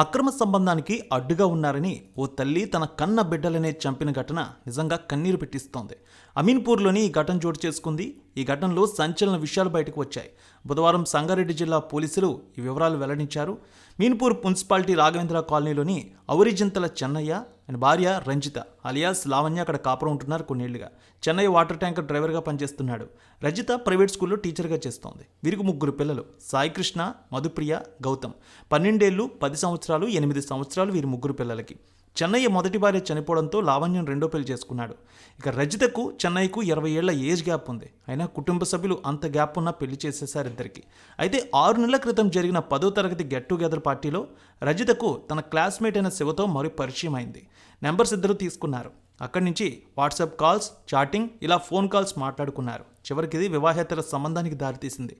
అక్రమ సంబంధానికి అడ్డుగా ఉన్నారని ఓ తల్లి తన కన్న బిడ్డలనే చంపిన ఘటన నిజంగా కన్నీరు పెట్టిస్తోంది. అమీన్పూర్లోని ఈ ఘటన చోటు చేసుకుంది. ఈ ఘటనలో సంచలన విషయాలు బయటకు వచ్చాయి. బుధవారం సంగారెడ్డి జిల్లా పోలీసులు ఈ వివరాలు వెల్లడించారు. మీన్పూర్ మున్సిపాలిటీ రాఘవేంద్ర కాలనీలోని ఔరిజింతల చెన్నయ్య ఆయన భార్య రంజిత అలియాస్ లావణ్య అక్కడ కాపురం ఉంటున్నారు కొన్నేళ్ళుగా. చెన్నై వాటర్ ట్యాంకర్ డ్రైవర్గా పనిచేస్తున్నాడు. రజిత ప్రైవేట్ స్కూల్లో టీచర్గా చేస్తోంది. వీరికి ముగ్గురు పిల్లలు సాయికృష్ణ మధుప్రియ గౌతమ్. పన్నెండేళ్ళు పది సంవత్సరాలు ఎనిమిది సంవత్సరాలు వీరి ముగ్గురు పిల్లలకి. చెన్నయ్య మొదటి భార్య చనిపోవడంతో లావణ్యం రెండో పెళ్ళి చేసుకున్నాడు. ఇక రజితకు చెన్నయ్యకు ఇరవై ఏళ్ళ ఏజ్ గ్యాప్ ఉంది. అయినా కుటుంబ సభ్యులు అంత గ్యాప్ ఉన్నా పెళ్ళి చేసేశారు ఇద్దరికి. అయితే ఆరు నెలల క్రితం జరిగిన పదో తరగతి గెట్ టుగెదర్ పార్టీలో రజితకు తన క్లాస్మేట్ అయిన శివతో మరో పరిచయం అయింది. నెంబర్స్ ఇద్దరు తీసుకున్నారు. అక్కడి నుంచి వాట్సాప్ కాల్స్ చాటింగ్ ఇలా ఫోన్ కాల్స్ మాట్లాడుకున్నారు. చివరికి ఇది వివాహేతర సంబంధానికి దారితీసింది.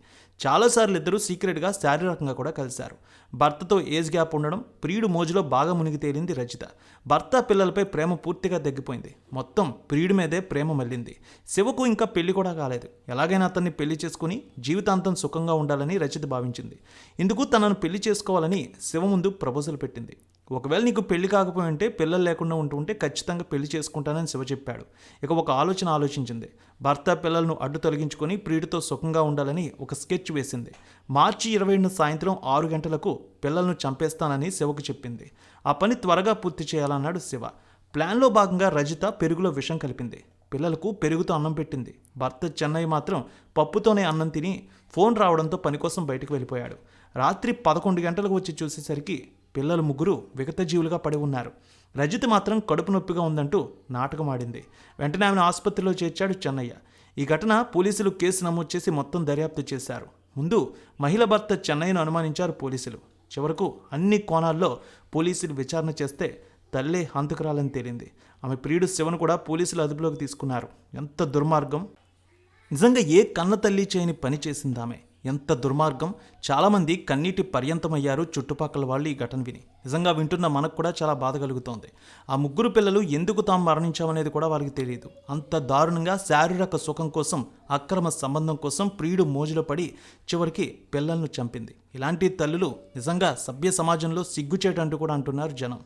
చాలాసార్లు ఇద్దరు సీక్రెట్గా శారీరకంగా కూడా కలిశారు. భర్తతో ఏజ్ గ్యాప్ ఉండడం ప్రియుడు మోజులో బాగా మునిగి తేలింది రచిత భర్త పిల్లలపై ప్రేమ పూర్తిగా తగ్గిపోయింది మొత్తం ప్రియుడి మీదే ప్రేమ మళ్ళింది. శివకు ఇంకా పెళ్ళి కూడా కాలేదు. ఎలాగైనా అతన్ని పెళ్ళి చేసుకుని జీవితాంతం సుఖంగా ఉండాలని రచిత భావించింది. ఇందుకు తనను పెళ్ళి చేసుకోవాలని శివ ముందు ప్రపోజల్ పెట్టింది. ఒకవేళ నీకు పెళ్ళి కాకపోయి ఉంటే పిల్లలు లేకుండా ఉంటుంటే ఖచ్చితంగా పెళ్ళి చేసుకుంటానని శివ చెప్పాడు. ఇక ఒక ఆలోచన ఆలోచించింది. భర్త పిల్లలను అడ్డు తొలగించుకొని ప్రియుడితో సుఖంగా ఉండాలని ఒక స్కెచ్ వేసింది. మార్చి ఇరవై సాయంత్రం ఆరు గంటలకు పిల్లలను చంపేస్తానని శివకు చెప్పింది. ఆ పని త్వరగా పూర్తి చేయాలన్నాడు శివ. ప్లాన్లో భాగంగా రజిత పెరుగులో విషం కలిపింది. పిల్లలకు పెరుగుతో అన్నం పెట్టింది. భర్త చెన్నై మాత్రం పప్పుతోనే అన్నం తిని ఫోన్ రావడంతో పని కోసం బయటకు వెళ్ళిపోయాడు. రాత్రి పదకొండు గంటలకు వచ్చి చూసేసరికి పిల్లలు ముగ్గురు విగత జీవులుగా పడి ఉన్నారు. రజిత మాత్రం కడుపు నొప్పిగా ఉందంటూ నాటకం ఆడింది వెంటనే ఆమెను ఆసుపత్రిలో చేర్చాడు చెన్నయ్య. ఈ ఘటన పోలీసులు కేసు నమోదు చేసి మొత్తం దర్యాప్తు చేశారు. ముందు మహిళ భర్త చెన్నయ్యను అనుమానించారు పోలీసులు. చివరకు అన్ని కోణాల్లో పోలీసులు విచారణ చేస్తే తల్లే హంతకురాలని తేలింది. ఆమె ప్రియుడు శివను కూడా పోలీసులు అదుపులోకి తీసుకున్నారు. ఎంత దుర్మార్గం! నిజంగా ఏ కన్న తల్లి చేయని పని చేసిందామె? ఎంత దుర్మార్గం. చాలామంది కన్నీటి పర్యంతమయ్యారు చుట్టుపక్కల వాళ్ళు ఈ ఘటన విని. నిజంగా వింటున్న మనకు కూడా చాలా బాధ కలుగుతోంది. ఆ ముగ్గురు పిల్లలు ఎందుకు తాము మరణించామనేది కూడా వారికి తెలియదు. అంత దారుణంగా శారీరక సుఖం కోసం అక్రమ సంబంధం కోసం ప్రియుడు మోజులో పడి చివరికి పిల్లలను చంపింది. ఇలాంటి తల్లులు నిజంగా సభ్య సమాజంలో సిగ్గుచేటంటూ కూడా అంటున్నారు జనం.